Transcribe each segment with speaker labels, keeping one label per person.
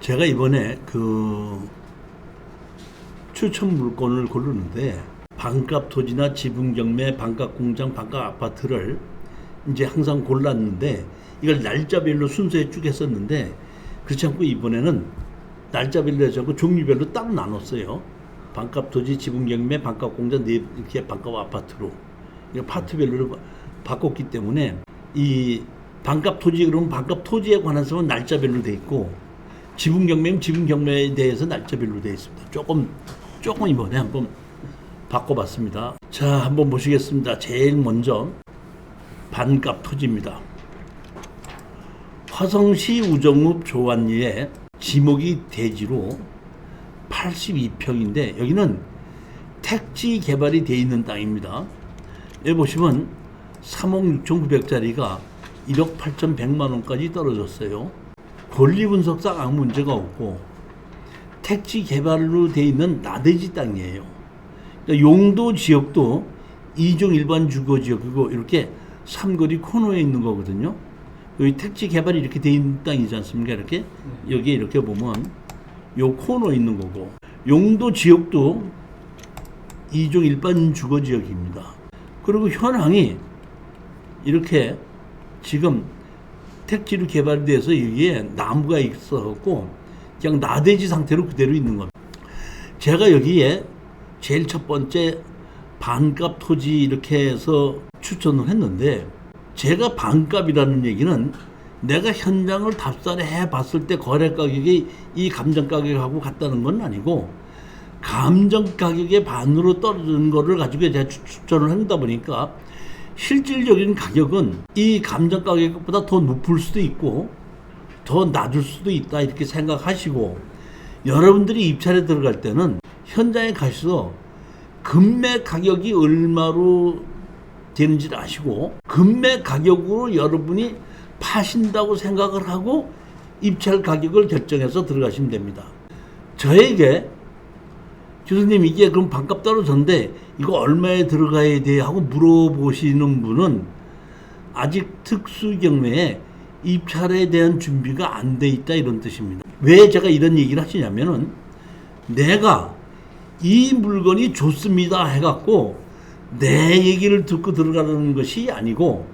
Speaker 1: 제가 이번에 그 추천 물건을 고르는데 반값 토지나 지분 경매, 반값 공장, 반값 아파트를 이제 항상 골랐는데 이걸 날짜별로 순서에 쭉 했었는데 그렇지 않고 이번에는 날짜별로 해서 그 종류별로 따로 나눴어요. 반값 토지, 지분 경매, 반값 공장 네 이렇게 반값 아파트로 파트별로 바꿨기 때문에 이 반값 토지 그러면 반값 토지에 관해서는 날짜별로 돼 있고 지분 경매는 지분 경매에 대해서 날짜별로 되어 있습니다. 조금 조금 이번에 한번 바꿔봤습니다. 자, 한번 보시겠습니다. 제일 먼저 반값 토지입니다. 화성시 우정읍 조안리에 지목이 대지로 82평인데 여기는 택지 개발이 되어 있는 땅입니다. 여기 보시면 3억 6,900짜리가 1억 8,100만 원까지 떨어졌어요. 권리 분석 상 아무 문제가 없고 택지 개발로 돼 있는 나대지 땅이에요. 그러니까 용도 지역도 이종 일반 주거 지역이고 이렇게 삼거리 코너에 있는 거거든요. 여기 택지 개발이 이렇게 돼 있는 땅이지 않습니까? 이렇게 여기에 이렇게 보면 요 코너에 있는 거고 용도 지역도 이종 일반 주거 지역입니다. 그리고 현황이 이렇게 지금 택지로 개발돼서 여기에 나무가 있어갖고 그냥 나대지 상태로 그대로 있는 겁니다. 제가 여기에 제일 첫 번째 반값 토지 이렇게 해서 추천을 했는데 제가 반값이라는 얘기는 내가 현장을 답사를 해 봤을 때 거래 가격이 이 감정 가격하고 같다는 건 아니고 감정 가격의 반으로 떨어지는 거를 가지고 제가 추- 추천을 한다 보니까 실질적인 가격은 이 감정 가격보다 더 높을 수도 있고 더 낮을 수도 있다 이렇게 생각하시고 여러분들이 입찰에 들어갈 때는 현장에 가셔서 금매 가격이 얼마로 되는지를 아시고 금매 가격으로 여러분이 파신다고 생각을 하고 입찰 가격을 결정해서 들어가시면 됩니다. 저에게 교수님 이게 그럼 반값 떨어졌는데 이거 얼마에 들어가야 돼 하고 물어보시는 분은 아직 특수 경매에 입찰에 대한 준비가 안 돼 있다 이런 뜻입니다. 왜 제가 이런 얘기를 하시냐면은 내가 이 물건이 좋습니다 해갖고 내 얘기를 듣고 들어가는 것이 아니고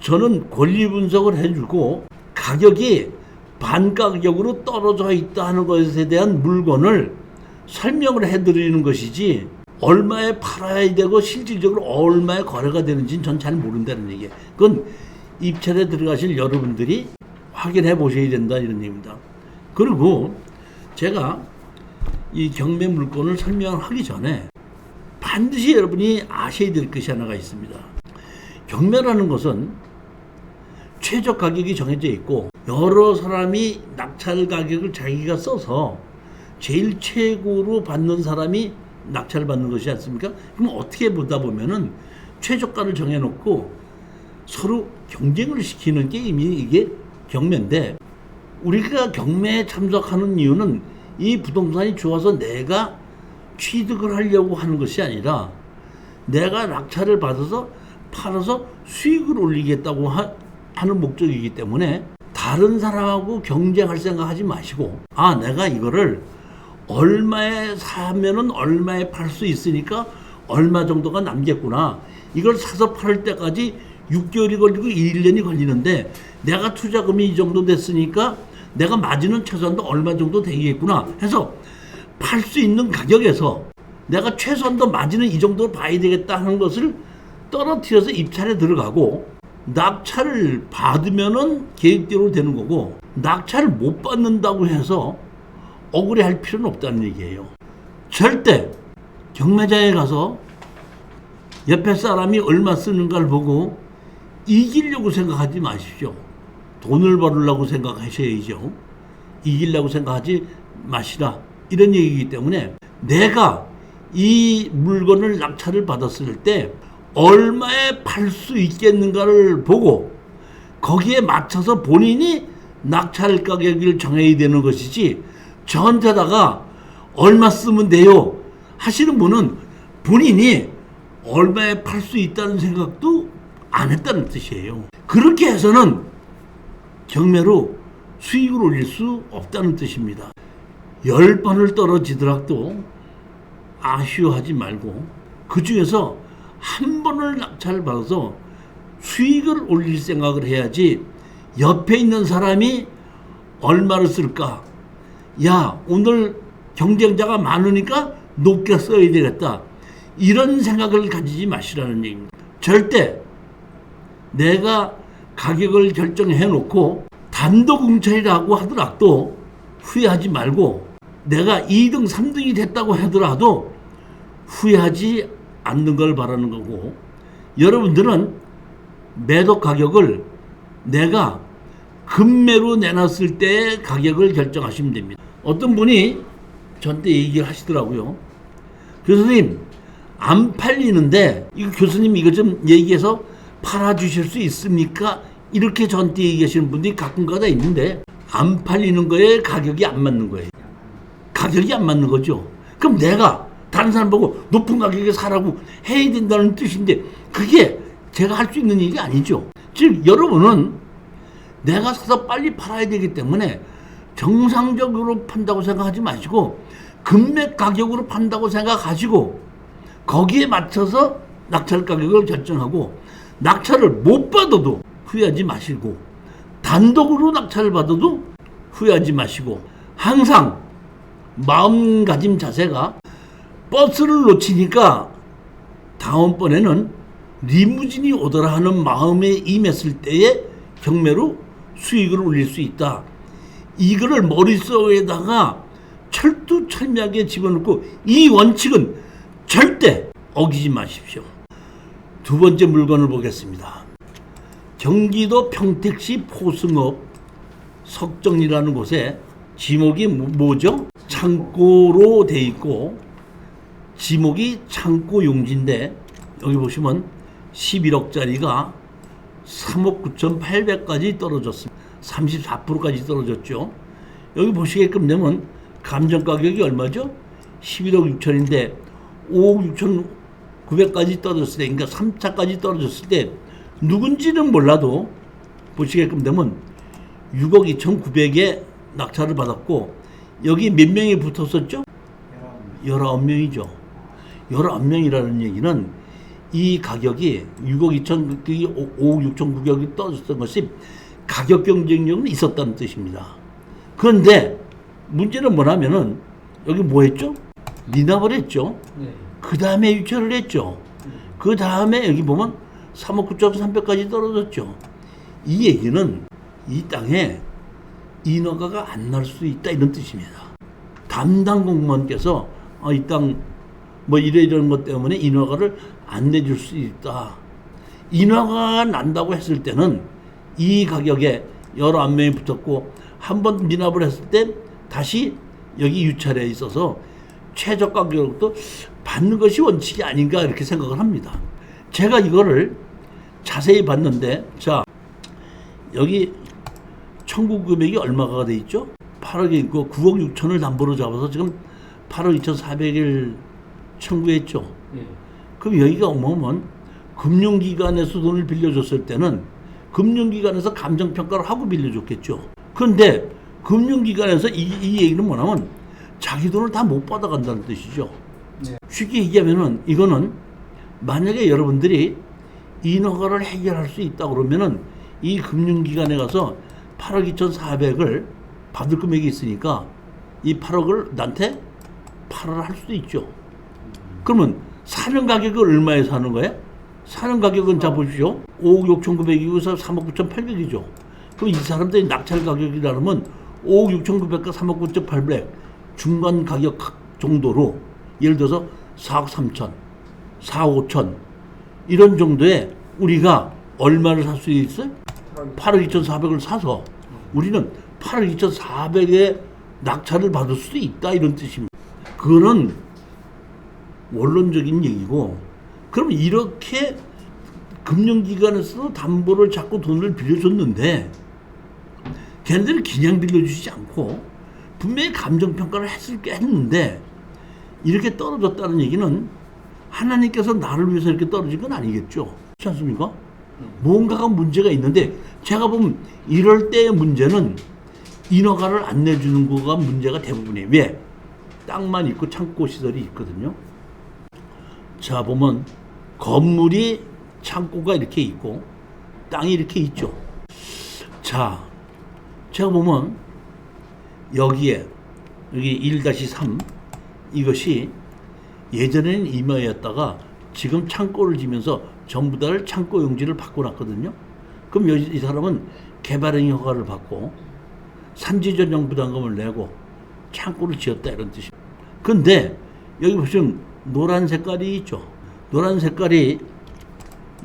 Speaker 1: 저는 권리 분석을 해주고 가격이 반가격으로 떨어져 있다 하는 것에 대한 물건을 설명을 해드리는 것이지 얼마에 팔아야 되고 실질적으로 얼마에 거래가 되는지는 전 잘 모른다는 얘기예요. 그건 입찰에 들어가실 여러분들이 확인해 보셔야 된다 이런 얘기입니다. 그리고 제가 이 경매 물건을 설명하기 전에 반드시 여러분이 아셔야 될 것이 하나가 있습니다. 경매라는 것은 최저 가격이 정해져 있고 여러 사람이 낙찰 가격을 자기가 써서 제일 최고로 받는 사람이 낙찰을 받는 것이지 않습니까? 그럼 어떻게 보다 보면은 최저가를 정해놓고 서로 경쟁을 시키는 게임이 이게 경매인데 우리가 경매에 참석하는 이유는 이 부동산이 좋아서 내가 취득을 하려고 하는 것이 아니라 내가 낙찰을 받아서 팔아서 수익을 올리겠다고 하, 하는 목적이기 때문에 다른 사람하고 경쟁할 생각하지 마시고 아 내가 이거를 얼마에 사면은 얼마에 팔 수 있으니까 얼마 정도가 남겠구나. 이걸 사서 팔 때까지 6개월이 걸리고 1년이 걸리는데 내가 투자금이 이 정도 됐으니까 내가 마진은 최소한도 얼마 정도 되겠구나 해서 팔 수 있는 가격에서 내가 최소한도 마진은 이 정도 봐야 되겠다 하는 것을 떨어뜨려서 입찰에 들어가고 낙찰을 받으면은 계획대로 되는 거고 낙찰을 못 받는다고 해서 억울해할 필요는 없다는 얘기예요. 절대 경매장에 가서 옆에 사람이 얼마 쓰는가를 보고 이기려고 생각하지 마십시오. 돈을 벌으려고 생각하셔야죠. 이기려고 생각하지 마시라. 이런 얘기이기 때문에 내가 이 물건을 낙찰을 받았을 때 얼마에 팔 수 있겠는가를 보고 거기에 맞춰서 본인이 낙찰 가격을 정해야 되는 것이지 저한테다가 얼마 쓰면 돼요 하시는 분은 본인이 얼마에 팔 수 있다는 생각도 안 했다는 뜻이에요. 그렇게 해서는 경매로 수익을 올릴 수 없다는 뜻입니다. 열 번을 떨어지더라도 아쉬워하지 말고 그 중에서 한 번을 낙찰을 받아서 수익을 올릴 생각을 해야지 옆에 있는 사람이 얼마를 쓸까? 야, 오늘 경쟁자가 많으니까 높게 써야 되겠다. 이런 생각을 가지지 마시라는 얘기입니다. 절대 내가 가격을 결정해 놓고 단독 응찰이라고 하더라도 후회하지 말고 내가 2등, 3등이 됐다고 하더라도 후회하지 않는 걸 바라는 거고 여러분들은 매도 가격을 내가 금매로 내놨을 때 가격을 결정하시면 됩니다. 어떤 분이 저한테 얘기를 하시더라고요. 교수님, 안 팔리는데, 이거 교수님 이거 좀 얘기해서 팔아주실 수 있습니까? 이렇게 저한테 얘기하시는 분들이 가끔가다 있는데, 안 팔리는 거에 가격이 안 맞는 거예요. 가격이 안 맞는 거죠. 그럼 내가 다른 사람 보고 높은 가격에 사라고 해야 된다는 뜻인데, 그게 제가 할 수 있는 일이 아니죠. 즉, 여러분은 내가 사서 빨리 팔아야 되기 때문에 정상적으로 판다고 생각하지 마시고 금맥 가격으로 판다고 생각하시고 거기에 맞춰서 낙찰 가격을 결정하고 낙찰을 못 받아도 후회하지 마시고 단독으로 낙찰을 받아도 후회하지 마시고 항상 마음가짐 자세가 버스를 놓치니까 다음번에는 리무진이 오더라 하는 마음에 임했을 때에 경매로 수익을 올릴 수 있다. 이거를 머릿속에다가 철두철미하게 집어넣고 이 원칙은 절대 어기지 마십시오. 두 번째 물건을 보겠습니다. 경기도 평택시 포승읍 석정이라는 곳에 지목이 뭐- 뭐죠? 창고로 돼 있고 지목이 창고 용지인데 여기 보시면 11억짜리가 3억 9,800까지 떨어졌습니다. 34%까지 떨어졌죠. 여기 보시게끔 되면 감정 가격이 얼마죠? 11억 6천인데 5억 6천 900까지 떨어졌을 때, 그러니까 3차까지 떨어졌을 때 누군지는 몰라도 보시게끔 되면 6억 2천 9백에 낙찰을 받았고 여기 몇 명이 붙었었죠? 19명이죠. 19명이라는 얘기는 이 가격이 6억 2천, 5억 6천 9백이 떨어졌던 것이 가격 경쟁력은 있었다는 뜻입니다. 그런데 문제는 뭐냐면은 여기 뭐 했죠? 미납을 했죠.
Speaker 2: 네.
Speaker 1: 그 다음에 유찰을 했죠. 그 다음에 여기 보면 3억 9,300까지 떨어졌죠. 이 얘기는 이 땅에 인허가가 안 날 수 있다 이런 뜻입니다. 담당 공무원께서 아, 이땅 뭐 이래저런 것 때문에 인허가를 안 내줄 수 있다. 인허가가 난다고 했을 때는 이 가격에 여러 한 명이 붙었고 한 번 미납을 했을 때 다시 여기 유찰에 있어서 최저 가격으로부터 받는 것이 원칙이 아닌가 이렇게 생각을 합니다. 제가 이거를 자세히 봤는데 자 여기 청구 금액이 얼마가 돼 있죠? 8억이 있고 9억 6천을 담보로 잡아서 지금 8억 2,400을 청구했죠.
Speaker 2: 네.
Speaker 1: 그럼 여기가 오면 금융기관에서 돈을 빌려줬을 때는 금융기관에서 감정평가를 하고 빌려줬겠죠. 그런데 금융기관에서 이, 이 얘기는 뭐냐면 자기 돈을 다 못 받아간다는 뜻이죠.
Speaker 2: 네.
Speaker 1: 쉽게 얘기하면은 이거는 만약에 여러분들이 인허가를 해결할 수 있다 그러면은 이 금융기관에 가서 8억 2,400을 받을 금액이 있으니까 이 8억을 나한테 팔아라 할 수도 있죠. 그러면 사는 가격을 얼마에 사는 거예요? 사는 가격은 자 보십시오. 5억 6,900이고서 3억 9,800이죠. 그럼 이 사람들이 낙찰 가격이라면 5억 6,900과 3억 9,800 중간 가격 정도로 예를 들어서 4억 3천, 4억 5천 이런 정도에 우리가 얼마를 살 수 있어요? 8억 2,400을 사서 우리는 8억 2,400에 낙찰을 받을 수도 있다 이런 뜻입니다. 그거는 원론적인 얘기고 그럼 이렇게 금융기관에서도 담보를 잡고 돈을 빌려줬는데 걔네들이 그냥 빌려주지 않고 분명히 감정평가를 했을 게 했는데 이렇게 떨어졌다는 얘기는 하나님께서 나를 위해서 이렇게 떨어진 건 아니겠죠. 그렇지 않습니까? 뭔가가 문제가 있는데 제가 보면 이럴 때의 문제는 인허가를 안 내주는 거가 문제가 대부분이에요. 왜? 땅만 있고 창고 시설이 있거든요. 자 보면 건물이 창고가 이렇게 있고 땅이 이렇게 있죠. 자, 제가 보면 여기에 여기 1-3 이것이 예전에는 임야였다가 지금 창고를 지면서 전부 다를 창고 용지를 바꿔놨거든요. 그럼 여- 이 사람은 개발행 허가를 받고 산지 전용 부담금을 내고 창고를 지었다 이런 뜻이. 근데 여기 보시면 노란 색깔이 있죠. 노란 색깔이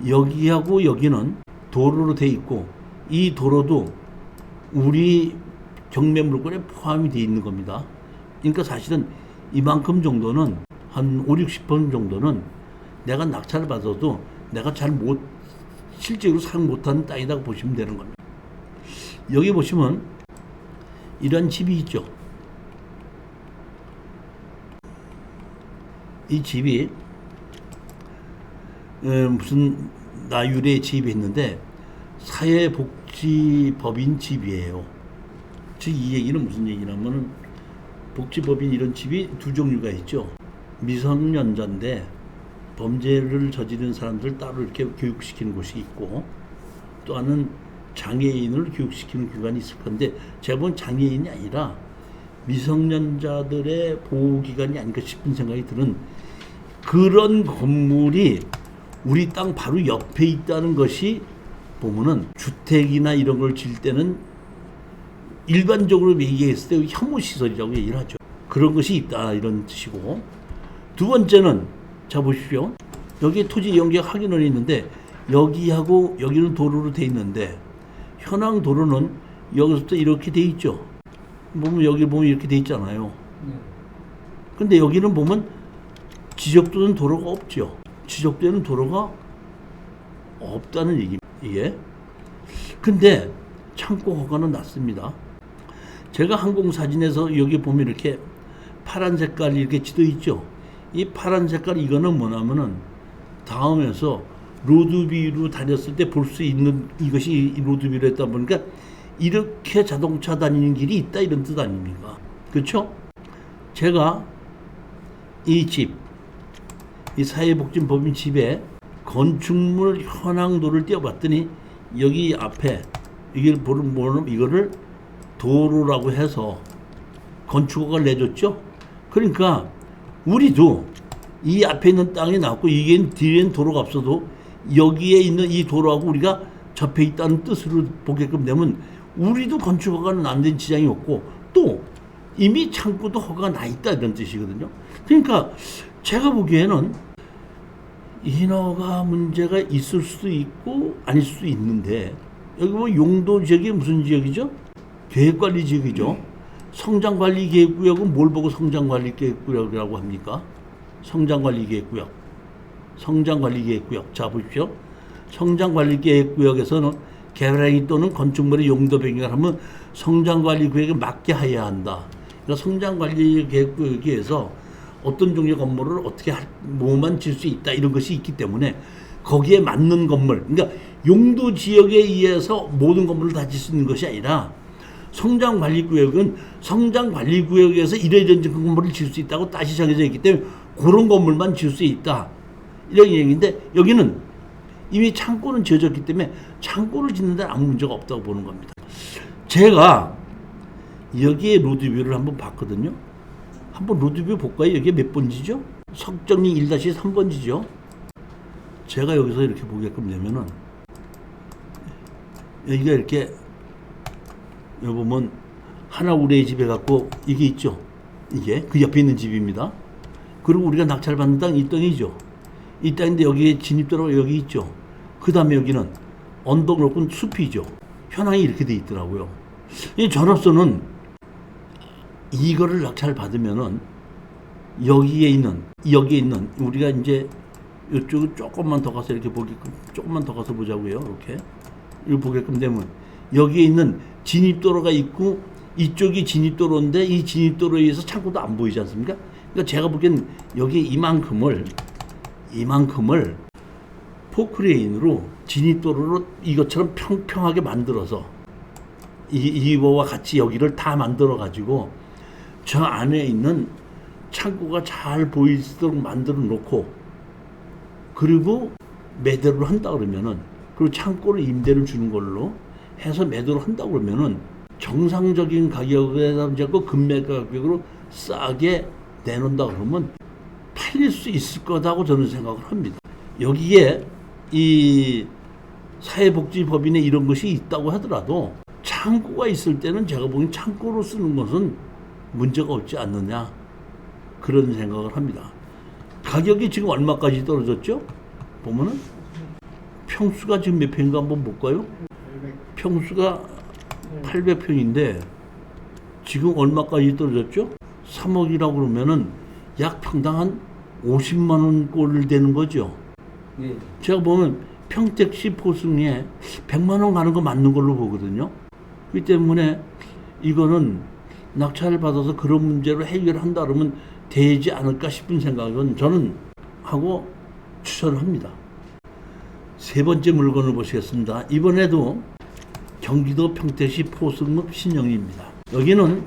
Speaker 1: 여기하고 여기는 도로로 돼 있고 이 도로도 우리 경매 물건에 포함이 돼 있는 겁니다. 그러니까 사실은 이만큼 정도는 한 5, 60번 정도는 내가 낙찰을 받아도 내가 잘 못 실제로 사용 못하는 땅이라고 보시면 되는 겁니다. 여기 보시면 이런 집이 있죠. 이 집이 에, 무슨 나율의 집이 있는데 사회복지법인 집이에요. 즉 이 얘기는 무슨 얘기냐면은 복지법인 이런 집이 두 종류가 있죠. 미성년자인데 범죄를 저지른 사람들 따로 이렇게 교육시키는 곳이 있고 또 하나는 장애인을 교육시키는 기관이 있을 건데 제가 본 장애인이 아니라 미성년자들의 보호기관이 아닌가 싶은 생각이 드는 그런 건물이 우리 땅 바로 옆에 있다는 것이 보면은 주택이나 이런 걸 질 때는 일반적으로 얘기했을 때 혐오 시설이라고 얘기를 하죠. 그런 것이 있다 이런 뜻이고 두 번째는 자 보십시오. 여기 토지 연계약 확인원이 있는데 여기하고 여기는 도로로 돼 있는데 현황 도로는 여기서부터 이렇게 돼 있죠. 보면 여기 보면 이렇게 돼 있잖아요. 근데 여기는 보면 지적되는 도로가 없죠. 지적되는 도로가 없다는 얘기 이게. 근데 창고 허가는 났습니다. 제가 항공사진에서 여기 보면 이렇게 파란 색깔이 이렇게 지도 있죠. 이 파란 색깔 이거는 뭐냐면은 다음에서 로드뷰로 다녔을 때 볼 수 있는 이것이 이 로드뷰로 했다 보니까 이렇게 자동차 다니는 길이 있다 이런 뜻 아닙니까? 그렇죠? 제가 이 집, 이 사회복지법인 집에 건축물 현황도를 띄워봤더니 여기 앞에 이걸 보는 뭐는 이거를 도로라고 해서 건축허가를 내줬죠. 그러니까 우리도 이 앞에 있는 땅이 나왔고 이게 뒤에는 도로가 없어도 여기에 있는 이 도로하고 우리가 접해 있다는 뜻으로 보게끔 되면 우리도 건축허가는 안 된 지장이 없고 또 이미 창고도 허가가 나 있다 이런 뜻이거든요. 그러니까 제가 보기에는 인허가 문제가 있을 수도 있고 아닐 수도 있는데 여기 뭐 용도 지역이 무슨 지역이죠? 계획관리 지역이죠. 성장관리 계획구역은 뭘 보고 성장관리 계획구역이라고 합니까? 성장관리 계획구역. 성장관리 계획구역. 자 보십시오. 성장관리 계획구역에서는 개발행위 또는 건축물의 용도 변경을 하면 성장관리 구역에 맞게 해야 한다. 그러니까 성장관리 계획구역에서 어떤 종류의 건물을 어떻게 할, 뭐만 질 수 있다 이런 것이 있기 때문에 거기에 맞는 건물, 그러니까 용도 지역에 의해서 모든 건물을 다 질 수 있는 것이 아니라 성장관리구역은 성장관리구역에서 이래저래 건물을 질수 있다고 다시 정해져 있기 때문에 그런 건물만 질수 있다 이런 얘기인데 여기는 이미 창고는 지어졌기 때문에 창고를 짓는 데는 아무 문제가 없다고 보는 겁니다. 제가 여기에 로드뷰를 한번 봤거든요. 한번 로드뷰 볼까요? 여기 몇 번지죠? 석정리 1-3번지죠? 제가 여기서 이렇게 보게끔 되면은 여기가 이렇게 여기 보면 하나 우리의 집에 갖고 이게 있죠? 이게 그 옆에 있는 집입니다. 그리고 우리가 낙찰 받는 땅 이 땅이죠. 이 땅인데 여기에 진입도로가 여기 있죠. 그 다음에 여기는 언덕 높은 숲이죠. 현황이 이렇게 돼 있더라고요. 이 전업소는 이거를 낙찰 받으면은 여기에 있는 여기에 있는 우리가 이제 이쪽을 조금만 더 가서 이렇게 보게끔 조금만 더 가서 보자고요. 이렇게 이거 보게끔 되면 여기에 있는 진입도로가 있고 이쪽이 진입도로인데 이 진입도로에 의해서 창고도 안 보이지 않습니까? 그러니까 제가 보기엔 여기 이만큼을 이만큼을 포크레인으로 진입도로로 이것처럼 평평하게 만들어서 이, 이거와 같이 여기를 다 만들어 가지고 저 안에 있는 창고가 잘 보이도록 만들어 놓고 그리고 매도를 한다 그러면은 그리고 창고를 임대를 주는 걸로 해서 매도를 한다 그러면은 정상적인 이제 그 금매 가격으로 싸게 내놓는다 그러면 팔릴 수 있을 거다고 저는 생각을 합니다. 여기에 이 사회복지법인에 이런 것이 있다고 하더라도 창고가 있을 때는 제가 보기엔 창고로 쓰는 것은 문제가 없지 않느냐 그런 생각을 합니다. 가격이 지금 얼마까지 떨어졌죠? 보면은 평수가 지금 몇 평인가 한번 볼까요? 평수가 800평인데 지금 얼마까지 떨어졌죠? 3억이라고 그러면은 약 평당 한 50만 원꼴 되는 거죠.
Speaker 2: 예.
Speaker 1: 제가 보면 평택시 포승에 100만 원 가는 거 맞는 걸로 보거든요. 그렇기 때문에 이거는 낙찰을 받아서 그런 문제로 해결한다 그러면 되지 않을까 싶은 생각은 저는 하고 추천을 합니다. 세 번째 물건을 보시겠습니다. 이번에도 경기도 평택시 포승읍 신영입니다. 여기는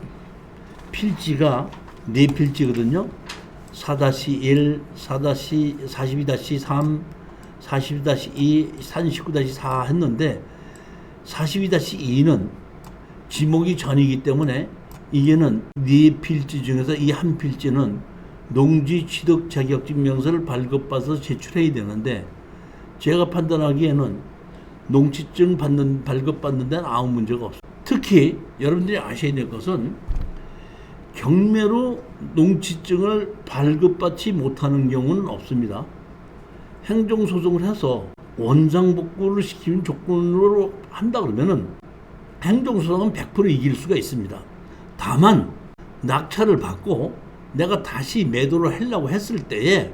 Speaker 1: 필지가 네 필지거든요. 4-1, 4-42-3, 42-2, 39-4 했는데 42-2는 지목이 전이기 때문에 이게는 네 필지 중에서 이 한 필지는 농지 취득 자격증 명서를 발급받아서 제출해야 되는데 제가 판단하기에는 농지증 받는 발급받는 데는 아무 문제가 없어요. 특히 여러분들이 아셔야 될 것은 경매로 농지증을 발급받지 못하는 경우는 없습니다. 행정소송을 해서 원상복구를 시키는 조건으로 한다 그러면은 행정소송은 100% 이길 수가 있습니다. 다만 낙찰을 받고 내가 다시 매도를 하려고 했을 때에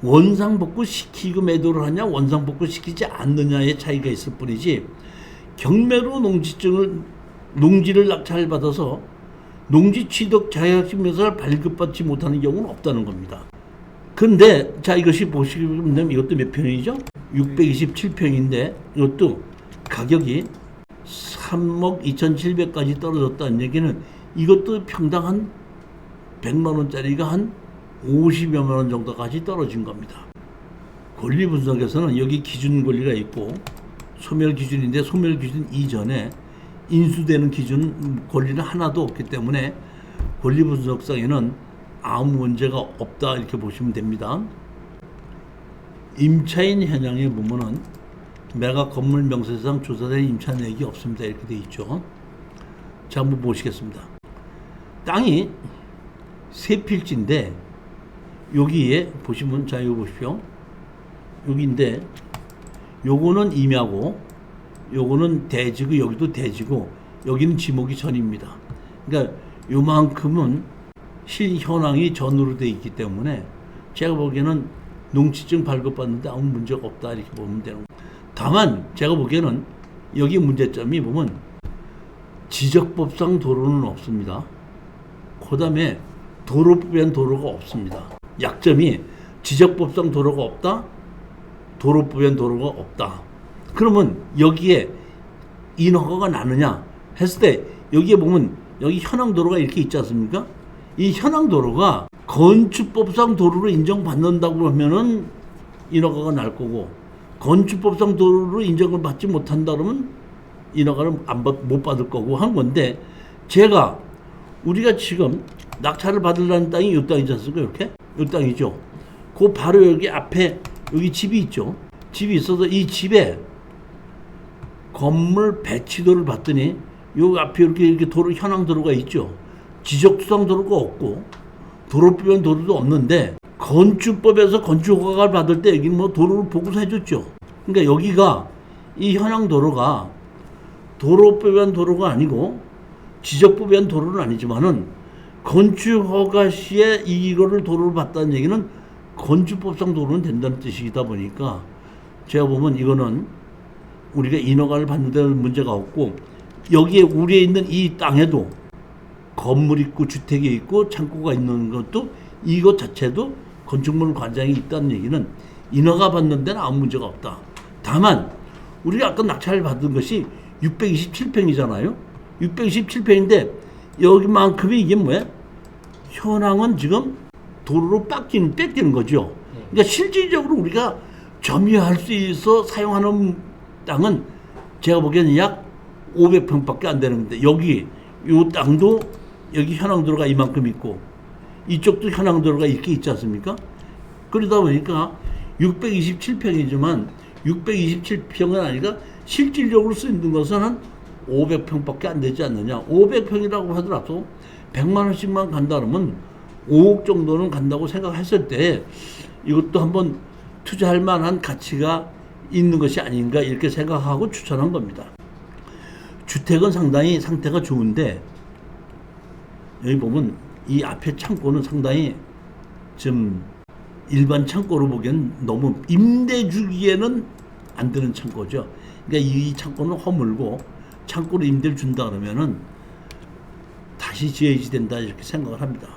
Speaker 1: 원상복구 시키고 매도를 하냐 원상복구 시키지 않느냐의 차이가 있을 뿐이지 경매로 농지증을 농지를 낙찰 받아서 농지 취득 자격증 명서를 발급받지 못하는 경우는 없다는 겁니다. 근데 자 이것이 보시면 이것도 몇 평이죠? 627평인데 이것도 가격이 3억 2,700까지 떨어졌다는 얘기는 이것도 평당 한 100만 원짜리가 한 50여만 원 정도까지 떨어진 겁니다. 권리 분석에서는 여기 기준 권리가 있고 소멸 기준인데 소멸 기준 이전에 인수되는 기준 권리는 하나도 없기 때문에 권리 분석상에는 아무 문제가 없다 이렇게 보시면 됩니다. 임차인 현황에 보면은 매각 건물 명세상 조사된 임차 내역이 없습니다 이렇게 돼 있죠. 자 한번 보시겠습니다. 땅이 세 필지인데 여기에 보시면 자 이거 보십시오. 여기인데 요거는 임야고 요거는 대지고 여기도 대지고 여기는 지목이 전입니다. 그러니까 요만큼은 실 현황이 전으로 돼 있기 때문에 제가 보기에는 농지증 발급받는데 아무 문제가 없다 이렇게 보면 되는 거예요. 다만 제가 보기에는 여기 문제점이 보면 지적법상 도로는 없습니다. 그 다음에 도로법엔 도로가 없습니다. 약점이 지적법상 도로가 없다. 도로법엔 도로가 없다. 그러면 여기에 인허가가 나느냐 했을 때 여기에 보면 여기 현황 도로가 이렇게 있지 않습니까? 이 현황 도로가 건축법상 도로로 인정받는다고 하면은 인허가가 날 거고 건축법상 도로로 인정을 받지 못한다 그러면 인허가를 안 받, 못 받을 거고 한 건데 제가 우리가 지금 낙찰을 받으려는 땅이 이 땅이지 않습니까? 이렇게? 이 땅이죠. 그 바로 여기 앞에 여기 집이 있죠. 집이 있어서 이 집에 건물 배치도를 봤더니 요 앞에 이렇게 이렇게 도로 현황 도로가 있죠. 지적 수상 도로가 없고 도로법엔 도로도 없는데 건축법에서 건축 허가를 받을 때 여기 뭐 도로를 보고서 해줬죠. 그러니까 여기가 이 현황 도로가 도로법엔 도로가 아니고 지적법엔 도로는 아니지만은 건축 허가 시에 이거를 도로를 봤다는 얘기는 건축법상 도로는 된다는 뜻이다 보니까 제가 보면 이거는 우리가 인허가를 받는 데는 문제가 없고 여기에 우리에 있는 이 땅에도 건물 있고 주택이 있고 창고가 있는 것도 이것 자체도 건축물 관장이 있다는 얘기는 인허가 받는 데는 아무 문제가 없다. 다만 우리가 아까 낙찰을 받은 것이 627평이잖아요. 627평인데 여기만큼이 이게 뭐야? 현황은 지금 도로로 뺏기는, 뺏기는 거죠. 그러니까 실질적으로 우리가 점유할 수 있어 사용하는 땅은 제가 보기에는 약 500평밖에 안 되는 건데 여기 요 땅도 여기 현황 도로가 이만큼 있고 이쪽도 현황 도로가 이렇게 있지 않습니까? 그러다 보니까 627평이지만 627평은 아니라 실질적으로 쓰이는 것은 한 500평밖에 안 되지 않느냐. 500평이라고 하더라도 100만 원씩만 간다 그러면 5억 정도는 간다고 생각했을 때 이것도 한번 투자할 만한 가치가 있는 것이 아닌가 이렇게 생각하고 추천한 겁니다. 주택은 상당히 상태가 좋은데 여기 보면 이 앞에 창고는 상당히 좀 일반 창고로 보기엔 너무 임대 주기에는 안 되는 창고죠. 그러니까 이 창고는 허물고 창고로 임대를 준다 그러면은 다시 지어야지 된다 이렇게 생각을 합니다.